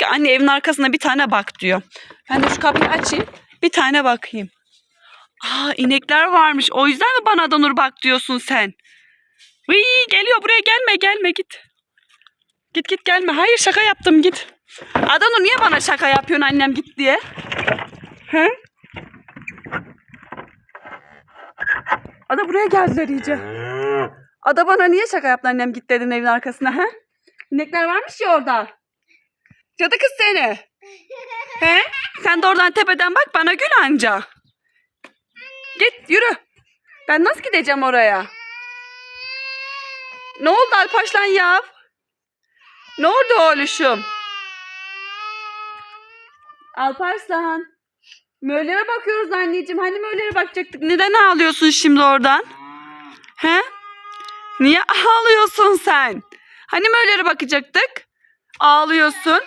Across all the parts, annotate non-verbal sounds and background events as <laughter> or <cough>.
diyor ki anne evin arkasına bir tane bak diyor. Ben de şu kapıyı açayım bir tane bakayım. Aa inekler varmış. O yüzden mi bana Adanur bak diyorsun sen? Vıy, geliyor buraya gelme gelme git. Git git gelme. Hayır şaka yaptım git. Adanur niye bana şaka yapıyorsun annem git diye? He? Ada buraya geldiler iyice. Ada bana niye şaka yaptın annem git dedin evin arkasına ha? İnekler varmış ya orada. Cadı kız seni. He? Sen de oradan tepeden bak bana gül anca. Git yürü. Ben nasıl gideceğim oraya? Ne oldu Alparslan ya? Ne oldu oğluşum? Alparslan. Möllere bakıyoruz anneciğim. Hani möllere bakacaktık. Neden ağlıyorsun şimdi oradan? He? Niye ağlıyorsun sen? Hani möllere bakacaktık? Ağlıyorsun.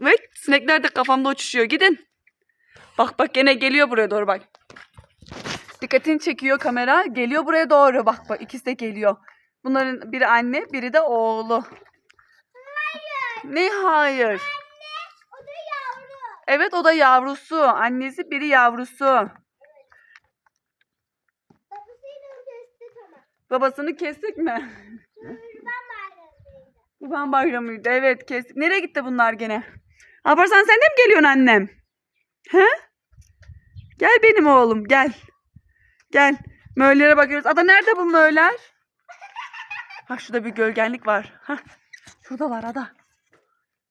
Ve sinekler de kafamda uçuşuyor. Gidin. Bak bak gene geliyor buraya doğru bak. Dikkatini çekiyor kamera. Geliyor buraya doğru. Bak bak ikisi de geliyor. Bunların biri anne, biri de oğlu. Ne hayır? O da yavru. Evet o da yavrusu. Annesi biri yavrusu. Babasını kestik mi? Kurban bayramıydı. Kurban bayramıydı. Evet kestik. Nereye gitti bunlar gene? Alparslan sen de mi geliyorsun annem? He? Gel benim oğlum gel. Gel. Möllere bakıyoruz. Ada nerede bu möller? Ha şurada bir gölgenlik var. Ha. Şurada var ada.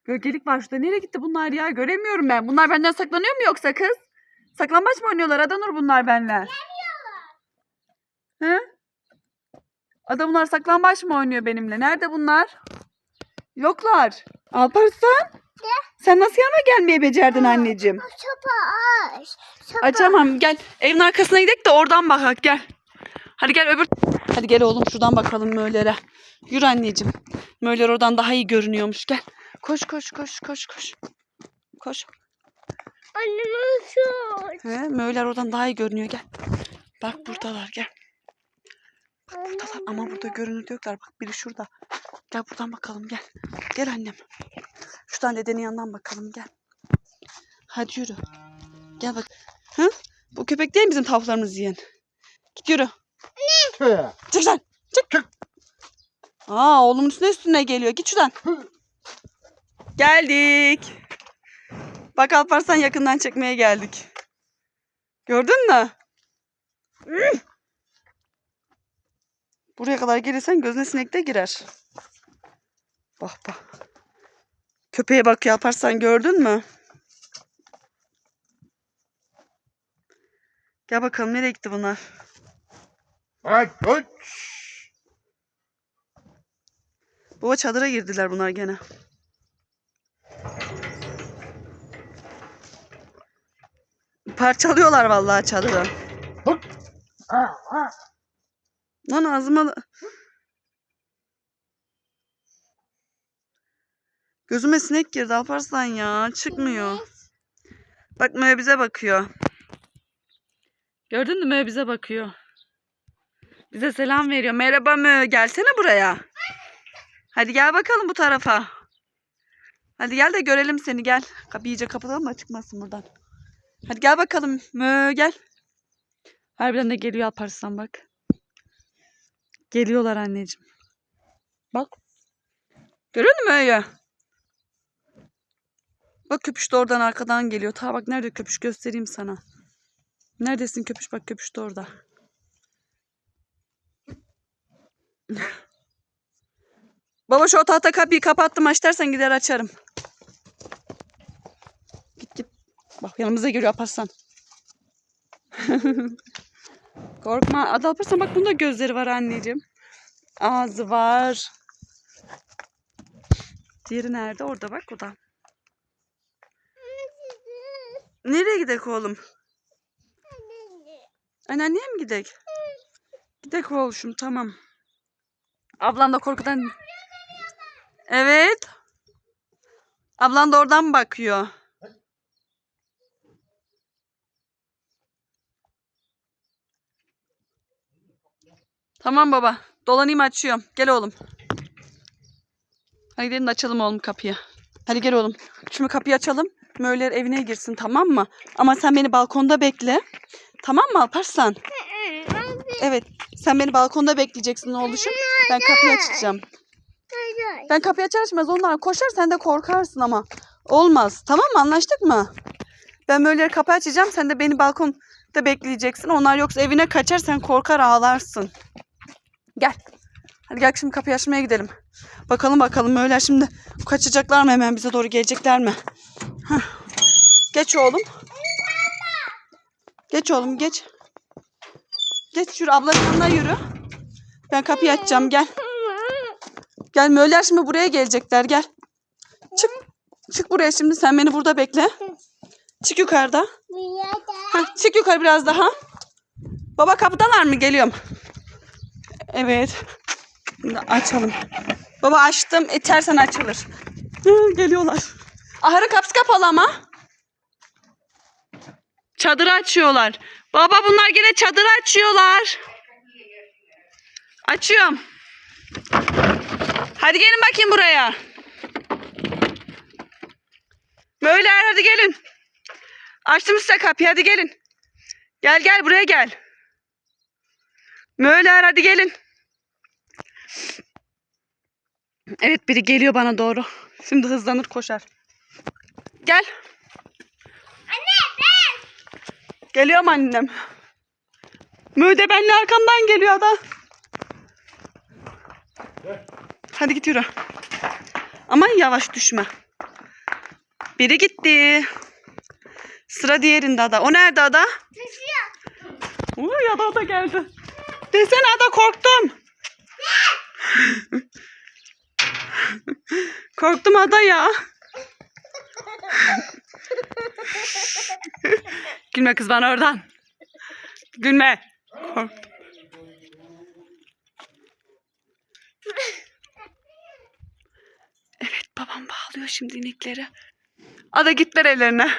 Gölgelik var şurada. Nereye gitti bunlar ya? Göremiyorum ben. Bunlar benden saklanıyor mu yoksa kız? Saklambaç mı oynuyorlar? Ada Nur bunlar benimle. He? Ada bunlar saklambaç mı oynuyor benimle? Nerede bunlar? Yoklar. Alparslan. Sen nasıl yanıma gelmeyi becerdin anneciğim? Sopa aç. Sopa. Açamam. Gel evin arkasına gidelim de oradan bakak gel. Hadi gel öbür. Hadi gel oğlum şuradan bakalım möllere. Yürü anneciğim. Möller oradan daha iyi görünüyormuş. Gel. Koş koş koş koş koş. Koş. Annem şu. He, möller oradan daha iyi görünüyor gel. Bak buradalar gel. Buradalar ama burada görünürde yoklar. Bak biri şurada. Gel buradan bakalım gel. Gel annem. Şuradan dedenin yanından bakalım gel. Hadi yürü. Gel bak. Hı? Bu köpek değil mi bizim tavuklarımızı yiyen? Git yürü. Çık sen. Çık. Çık. Aa oğlumun üstüne üstüne geliyor. Git şuradan. Geldik. Bak Alparslan yakından çekmeye geldik. Gördün mü? Buraya kadar gelirsen gözüne sinek de girer. Bak bak. Köpeğe bak Alparslan gördün mü? Gel bakalım nereye gitti bunlar? Ay, ay. Baba çadıra girdiler bunlar gene. Parçalıyorlar vallahi çadırı. Lan ağzıma da- Gözüme sinek girdi Alparslan ya. Çıkmıyor. Bak Möğe bize bakıyor. Gördün mü Möğe bize bakıyor. Bize selam veriyor. Merhaba Möğe gelsene buraya. Hadi gel bakalım bu tarafa. Hadi gel de görelim seni gel. Kapıyı iyice kapatalım da çıkmasın buradan. Hadi gel bakalım Möğe gel. Harbiden de geliyor Alparslan bak. Geliyorlar anneciğim. Bak. Görüyor musun Möğe? Bak köpüş de oradan arkadan geliyor. Ta bak nerede köpüş göstereyim sana. Neredesin köpüş? Bak köpüş de orada. <laughs> Baba şu tahta kapıyı kapattım aç dersen gider açarım. Git git. Bak yanımıza geliyor Alparslan. <laughs> Korkma. Adı Alparslan bak bunda gözleri var anneciğim. Ağzı var. Diğeri nerede? Orada bak o da. Nereye gidek oğlum? Anneanneye mi gidek? Gidek oğlum tamam. Ablan da korkudan... Evet. Ablan da oradan bakıyor. Tamam baba. Dolanayım açıyorum. Gel oğlum. Hadi gidelim de açalım oğlum kapıyı. Hadi gel oğlum. Şimdi kapıyı açalım. Möller evine girsin tamam mı? Ama sen beni balkonda bekle. Tamam mı Alparslan? Evet. Sen beni balkonda bekleyeceksin oğluşum. Ben kapıyı açacağım. Ben kapıyı açar açmaz onlar koşar sen de korkarsın ama. Olmaz. Tamam mı? Anlaştık mı? Ben böyle kapı açacağım. Sen de beni balkonda bekleyeceksin. Onlar yoksa evine kaçar sen korkar ağlarsın. Gel. Hadi gel şimdi kapıyı açmaya gidelim. Bakalım bakalım öyle şimdi kaçacaklar mı hemen bize doğru gelecekler mi? Geç oğlum. Geç oğlum geç. Geç yürü ablanın yanına yürü. Ben kapıyı açacağım gel. Gel Möller şimdi buraya gelecekler gel. Çık. Çık buraya şimdi sen beni burada bekle. Çık yukarıda. Hah, çık yukarı biraz daha. Baba kapıdalar mı? Geliyorum. Evet. Şimdi açalım. Baba açtım. İtersen açılır. Hı, geliyorlar. Ahırın kapısı kapalı ama. Çadırı açıyorlar. Baba bunlar gene çadırı açıyorlar. Açıyorum. Hadi gelin bakayım buraya. Böyle hadi gelin. Açtım size kapıyı hadi gelin. Gel gel buraya gel. Möller hadi gelin. Evet biri geliyor bana doğru. Şimdi hızlanır koşar. Gel. Anne ben. Geliyorum annem. Möde benle arkamdan geliyor ada. Hadi git yürü. Aman yavaş düşme. Biri gitti. Sıra diğerinde ada. O nerede ada? Uy ada ada geldi. Desene ada korktum. <laughs> korktum ada ya. <laughs> Gülme kız bana oradan. Gülme. Korktum. Evet babam bağlıyor şimdi inekleri. Ada git ver ellerine.